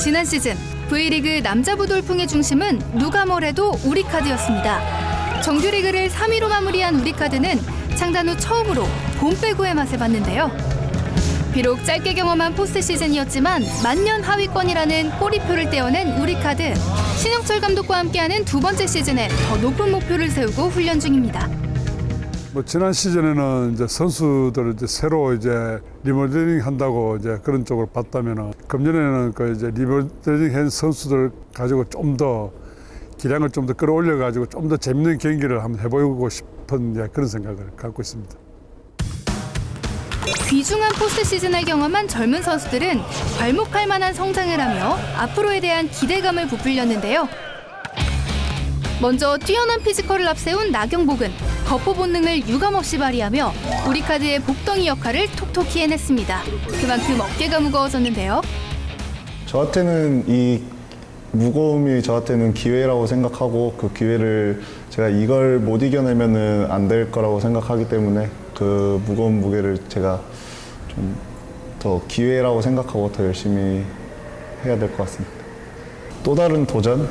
지난 시즌 V리그 남자부 돌풍의 중심은 누가 뭐래도 우리카드였습니다. 정규리그를 3위로 마무리한 우리카드는 창단 후 처음으로 봄 빼고의 맛을 봤는데요. 비록 짧게 경험한 포스트 시즌이었지만 만년 하위권이라는 꼬리표를 떼어낸 우리카드. 신영철 감독과 함께하는 두 번째 시즌에 더 높은 목표를 세우고 훈련 중입니다. 뭐 지난 시즌에는 이제 선수들을 이제 새로 이제 리모델링 한다고 이제 그런 쪽으로 봤다면은 금년에는 그 이제 리모델링 한 선수들 가지고 좀 더 기량을 좀 더 끌어올려 가지고 좀 더 재밌는 경기를 한번 해보고 싶은 이제 그런 생각을 갖고 있습니다. 귀중한 포스트 시즌을 경험한 젊은 선수들은 괄목할 만한 성장을 하며 앞으로에 대한 기대감을 부풀렸는데요. 먼저 뛰어난 피지컬을 앞세운 나경복은 거포 본능을 유감없이 발휘하며 우리 카드의 복덩이 역할을 톡톡히 해냈습니다. 그만큼 어깨가 무거워졌는데요. 저한테는 이 무거움이 저한테는 기회라고 생각하고 그 기회를 제가 이걸 못 이겨내면은 안 될 거라고 생각하기 때문에 그 무거운 무게를 제가 좀 더 기회라고 생각하고 더 열심히 해야 될 것 같습니다. 또 다른 도전?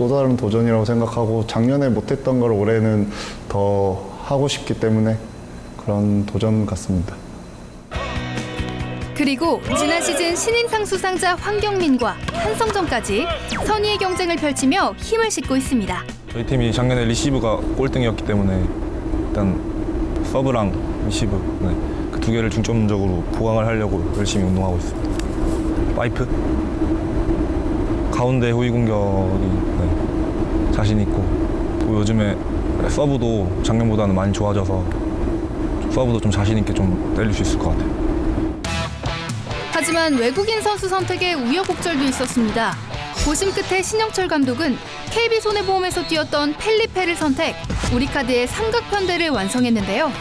또 다른 도전이라고 생각하고 작년에 못했던 걸 올해는 더 하고 싶기 때문에 그런 도전 같습니다. 그리고 지난 시즌 신인상 수상자 황경민과 한성정까지 선의의 경쟁을 펼치며 힘을 싣고 있습니다. 저희 팀이 작년에 리시브가 꼴등이었기 때문에 일단 서브랑 리시브 네, 그 두 개를 중점적으로 보강을 하려고 열심히 운동하고 있습니다. 파이프 가운데 호위 공격이 네, 자신 있고 또 요즘에 서브도 작년보다는 많이 좋아져서 서브도 좀 자신 있게 좀 때릴 수 있을 것 같아요. 하지만 외국인 선수 선택에 우여곡절도 있었습니다. 고심 끝에 신영철 감독은 KB 손해보험에서 뛰었던 펠리페를 선택, 우리카드의 삼각편대를 완성했는데요.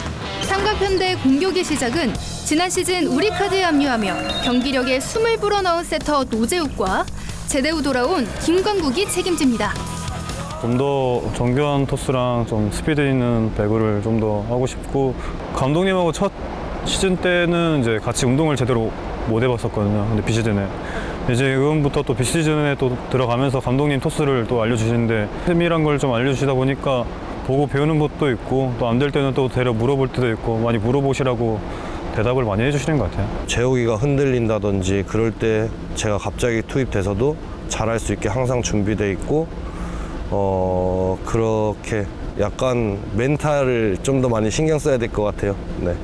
삼각편대 공격의 시작은 지난 시즌 우리카드에 합류하며 경기력에 숨을 불어넣은 세터 노재욱과 제대 후 돌아온 김광국이 책임집니다. 좀 더 정교한 토스랑 좀 스피드 있는 배구를 좀 더 하고 싶고 감독님하고 첫 시즌 때는 이제 같이 운동을 제대로 못 해봤었거든요. 근데 비시즌에 이제 지금부터 또 비시즌에 또 들어가면서 감독님 토스를 또 알려주시는데 템이란 걸 좀 알려주시다 보니까 보고 배우는 것도 있고 또 안 될 때는 또 데려 물어볼 때도 있고 많이 물어보시라고 대답을 많이 해주시는 것 같아요. 재욱이가 흔들린다든지 그럴 때 제가 갑자기 투입돼서도 잘할 수 있게 항상 준비돼 있고 어 그렇게 약간 멘탈을 좀 더 많이 신경 써야 될 것 같아요. 네.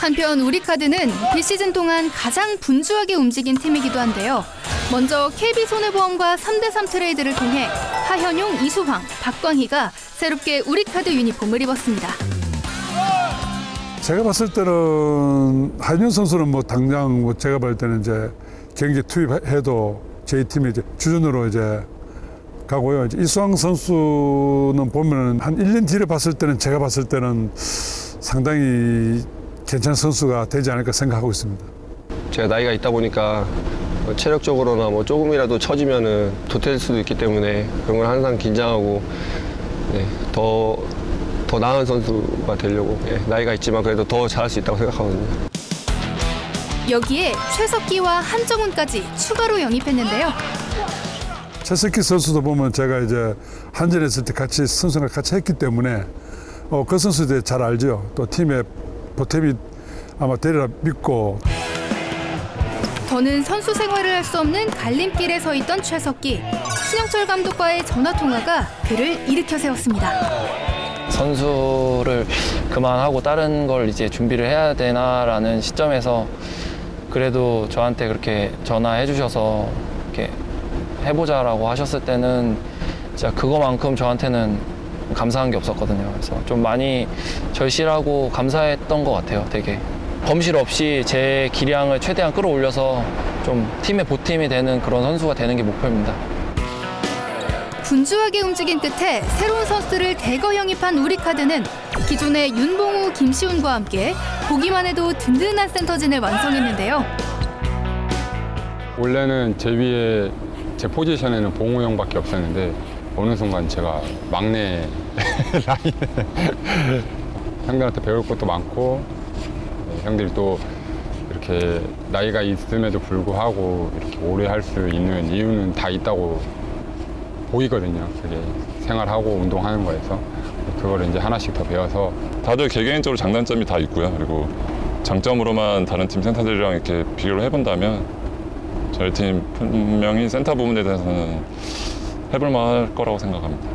한편 우리 카드는 비시즌 동안 가장 분주하게 움직인 팀이기도 한데요. 먼저 KB 손해보험과 3대3 트레이드를 통해 하현용, 이수황, 박광희가 새롭게 우리 카드 유니폼을 입었습니다. 제가 봤을 때는 한윤 선수는 뭐 당장 뭐 제가 볼 때는 이제 경기 투입해도 저희 팀이 이제 주전으로 이제 가고요. 이제 이수왕 선수는 보면은 한 1년 뒤를 봤을 때는 제가 봤을 때는 상당히 괜찮은 선수가 되지 않을까 생각하고 있습니다. 제가 나이가 있다 보니까 뭐 체력적으로나 뭐 조금이라도 처지면은 도태될 수도 있기 때문에 그런 걸 항상 긴장하고 네, 더, 더 나은 선수가 되려고 예, 나이가 있지만 그래도 더 잘할 수 있다고 생각하거든요. 여기에 최석기와 한정훈까지 추가로 영입했는데요. 최석기 선수도 보면 제가 이제 한전했을 때 같이 선수랑 같이 했기 때문에 어, 그 선수들 잘 알죠. 또 팀의 보탬이 아마 되리라 믿고 더는 선수 생활을 할 수 없는 갈림길에 서 있던 최석기. 신영철 감독과의 전화 통화가 그를 일으켜 세웠습니다. 선수를 그만하고 다른 걸 이제 준비를 해야 되나라는 시점에서 그래도 저한테 그렇게 전화해 주셔서 이렇게 해보자라고 하셨을 때는 진짜 그거만큼 저한테는 감사한 게 없었거든요. 그래서 좀 많이 절실하고 감사했던 것 같아요, 되게. 범실 없이 제 기량을 최대한 끌어올려서 좀 팀의 보탬이 되는 그런 선수가 되는 게 목표입니다. 분주하게 움직인 끝에 새로운 선수들을 대거 영입한 우리카드는 기존의 윤봉우, 김시훈과 함께 보기만 해도 든든한 센터진을 완성했는데요. 원래는 제 위에 제 포지션에는 봉우 형밖에 없었는데 어느 순간 제가 막내 라인에 형들한테 배울 것도 많고 네, 형들이 또 이렇게 나이가 있음에도 불구하고 이렇게 오래 할 수 있는 이유는 다 있다고 보이거든요. 그게 생활하고 운동하는 거에서 그걸 이제 하나씩 더 배워서 다들 개개인적으로 장단점이 다 있고요. 그리고 장점으로만 다른 팀 센터들이랑 이렇게 비교를 해본다면 저희 팀 분명히 센터 부분에 대해서는 해볼만할 거라고 생각합니다.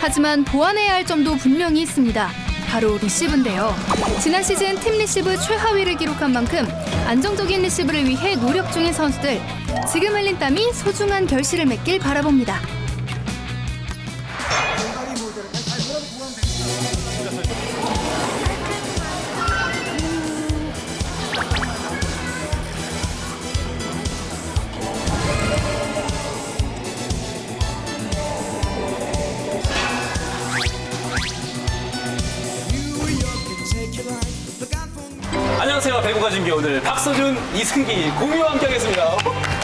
하지만 보완해야 할 점도 분명히 있습니다. 바로 리시브인데요. 지난 시즌 팀 리시브 최하위를 기록한 만큼 안정적인 리시브를 위해 노력 중인 선수들. 지금 흘린 땀이 소중한 결실을 맺길 바라봅니다. 안녕하세요. 배구가 준비 오늘 박서준, 이승기 공유와 함께하겠습니다.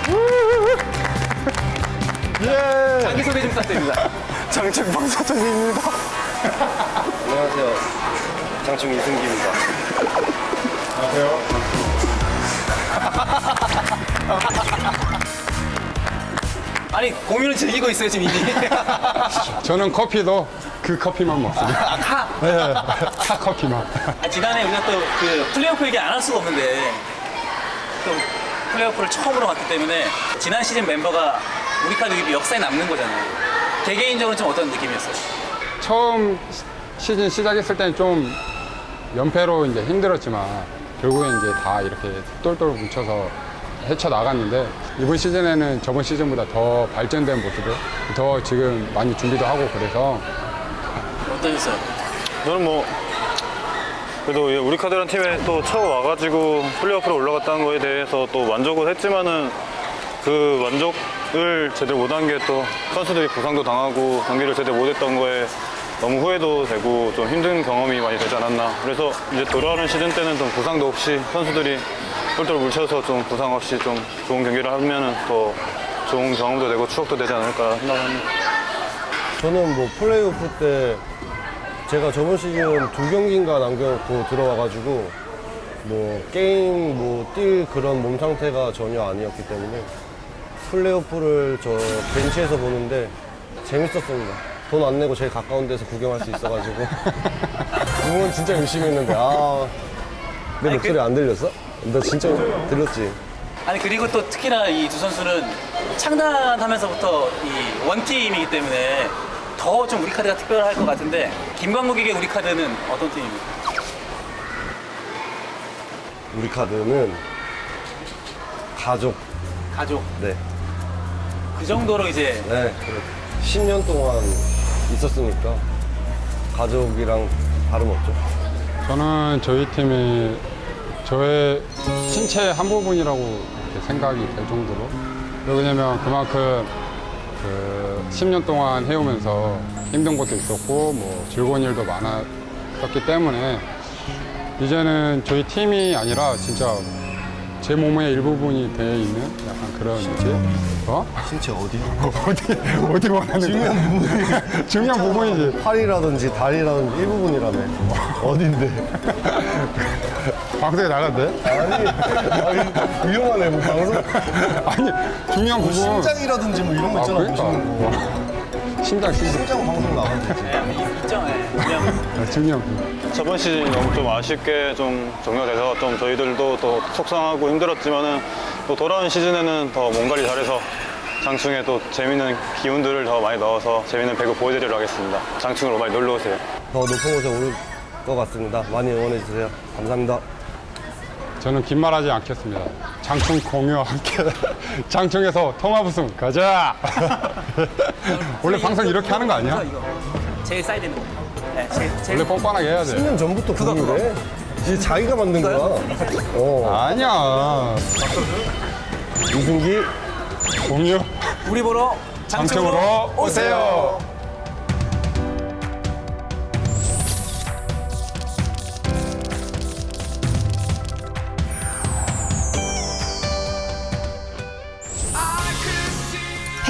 자기 소개 좀 부탁드립니다. 장충 박사장입니다. 안녕하세요. 장충 이승기입니다. 아니 공유는 즐기고 있어요 지금 이미. 저는 커피도 그 커피만 먹습니다. 아, 카. 네, 타 커피만. 아, 지난해 우리가 또 그 플레이오프 얘기 안 할 수가 없는데 또 플레이오프를 처음으로 갔기 때문에 지난 시즌 멤버가 우리 카드 기 역사에 남는 거잖아요. 개개인적으로 좀 어떤 느낌이었어요? 처음 시- 시즌 시작했을 때는 좀 연패로 이제 힘들었지만 결국에 이제 다 이렇게 똘똘 뭉쳐서 헤쳐 나갔는데 이번 시즌에는 저번 시즌보다 더 발전된 모습을 더 지금 많이 준비도 하고 그래서 어떠셨어요? 저는 뭐 그래도 우리 카드라는 팀에 또 처음 와가지고 플레이오프로 올라갔다는 거에 대해서 또 만족을 했지만은 그 만족을 제대로 못한 게 또 선수들이 부상도 당하고 경기를 제대로 못했던 거에 너무 후회도 되고 좀 힘든 경험이 많이 되지 않았나. 그래서 이제 돌아오는 시즌 때는 좀 부상도 없이 선수들이 똘똘 뭉쳐서 좀 부상 없이 좀 좋은 경기를 하면은 더 좋은 경험도 되고 추억도 되지 않을까 생각합니다. 저는 뭐 플레이오프 때 제가 저번 시즌 두 경기인가 남겨놓고 들어와가지고 뭐 게임 뭐 뛸 그런 몸 상태가 전혀 아니었기 때문에 플레이오프를 저 벤치에서 보는데 재밌었습니다. 돈 안 내고 제일 가까운 데서 구경할 수 있어가지고 응원 진짜 열심히 했는데 아 내 목소리 안 들렸어? 나 진짜 들렸지. 아니 그리고 또 특히나 이 두 선수는 창단하면서부터 이 원팀이기 때문에 더 좀 우리 카드가 특별할 것 같은데 김광국에게 우리 카드는 어떤 팀입니까? 우리 카드는 가족 가족 네. 그 정도로 이제 네, 10년 동안 있었으니까 가족이랑 다름없죠. 저는 저희 팀이 저의 신체 한 부분이라고 이렇게 생각이 될 정도로 왜냐면 그만큼 그 10년 동안 해오면서 힘든 것도 있었고 뭐 즐거운 일도 많았었기 때문에 이제는 저희 팀이 아니라 진짜 제 몸의 일부분이 돼 있는 약간 그런 느낌? 어? 신체 어디? 어디 어디 원하는 중요한 부분 중요한 부분이지 팔이라든지 다리라든지 일부분이라며. 어딘데? 방송에 나간대 아니, 아니 위험하네. 뭐 방송. 아니 중요한 부분 심장이라든지 뭐 이런 거 아 있잖아. 그러니까 보시는 거. 심장 심장 심장 방송 나가는데. 일정해 그냥 중요한 부분 저번 시즌 너무 좀 아쉽게 좀 종료돼서 좀 저희들도 또 속상하고 힘들었지만은 또 돌아오는 시즌에는 더 몸관리 잘해서 장충에 또 재밌는 기운들을 더 많이 넣어서 재밌는 배구 보여드리려 하겠습니다. 장충으로 많이 놀러 오세요. 더 높은 곳에 오를 것 같습니다. 많이 응원해 주세요. 감사합니다. 저는 긴 말하지 않겠습니다. 장충 공유와 함께 장충에서 통합 우승 가자. 원래 방송 이렇게 하는 거 아니야? 이거 제일 싸야 되는 거 네, 제일, 제일 원래 뻔뻔하게 해야 돼. 10년 전부터 공유래. 이제 자기가 만든 거야. 어. 아니야. 이승기 공유 우리 보러 장충으로 장충으로 오세요.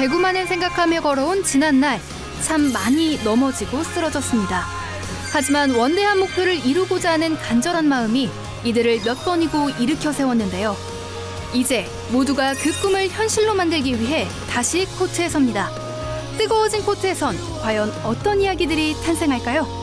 배구만을 생각하며 걸어온 지난날 참 많이 넘어지고 쓰러졌습니다. 하지만 원대한 목표를 이루고자 하는 간절한 마음이 이들을 몇 번이고 일으켜 세웠는데요. 이제 모두가 그 꿈을 현실로 만들기 위해 다시 코트에 섭니다. 뜨거워진 코트에선 과연 어떤 이야기들이 탄생할까요?